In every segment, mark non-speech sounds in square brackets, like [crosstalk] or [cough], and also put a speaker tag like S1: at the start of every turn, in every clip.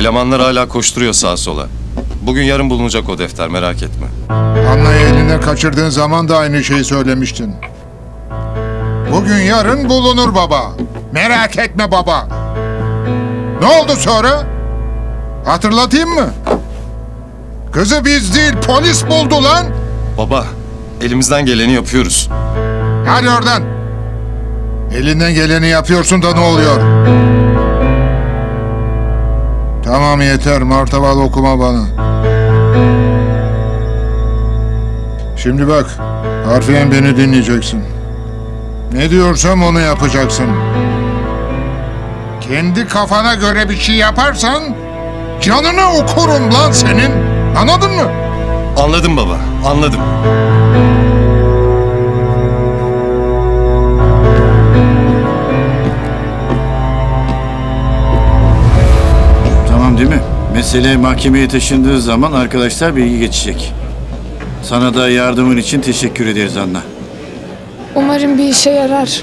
S1: Elemanlar hala koşturuyor sağa sola. Bugün yarın bulunacak o defter merak etme.
S2: Anna'yı eline kaçırdığın zaman da aynı şeyi söylemiştin. Bugün yarın bulunur baba. Merak etme baba. Ne oldu sonra? Hatırlatayım mı? Kızı biz değil polis buldu lan.
S1: Baba elimizden geleni yapıyoruz.
S2: Hadi oradan. Elinden geleni yapıyorsun da ne oluyor? Tamam yeter martaval okuma bana. Şimdi bak harfiyen beni dinleyeceksin. Ne diyorsam onu yapacaksın. Kendi kafana göre bir şey yaparsan canını okurum lan senin. Anladın mı?
S1: Anladım baba anladım.
S3: değil mi? Mesele mahkemeye taşındığı zaman arkadaşlar bilgi geçecek. Sana da yardımın için teşekkür ederiz Anna.
S4: Umarım bir işe yarar.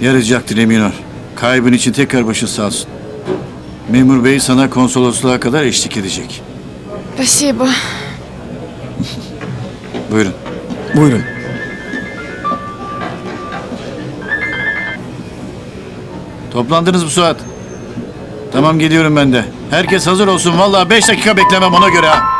S3: Yarayacaktır emin ol. Kaybın için tekrar başın sağ olsun. Memur bey sana konsolosluğa kadar eşlik edecek.
S4: Спасибо. [laughs]
S3: Buyurun.
S5: Buyurun.
S3: Toplandınız bu saat. Tamam geliyorum ben de. Herkes hazır olsun. Vallahi beş dakika beklemem ona göre ha.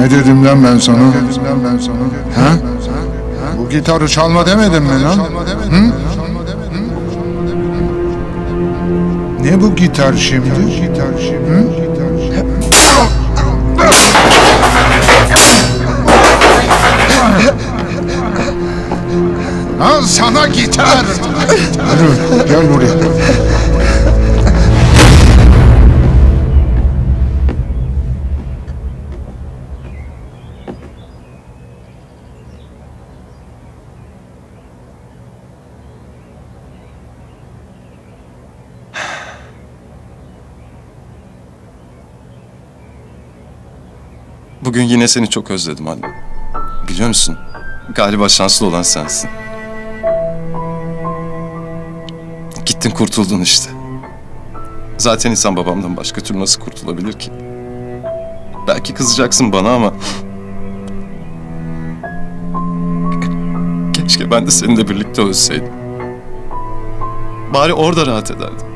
S2: Ne dedim lan ben sana? Ha? Bu gitarı çalma demedim mi lan? Hı? Ne bu gitar şimdi? Gitar şimdi. Al sana gitar. Gel buraya.
S1: Bugün yine seni çok özledim anne. Biliyor musun? Galiba şanslı olan sensin. Gittin kurtuldun işte. Zaten insan babamdan başka türlü nasıl kurtulabilir ki? Belki kızacaksın bana ama... Keşke ben de seninle birlikte ölseydim. Bari orada rahat ederdik.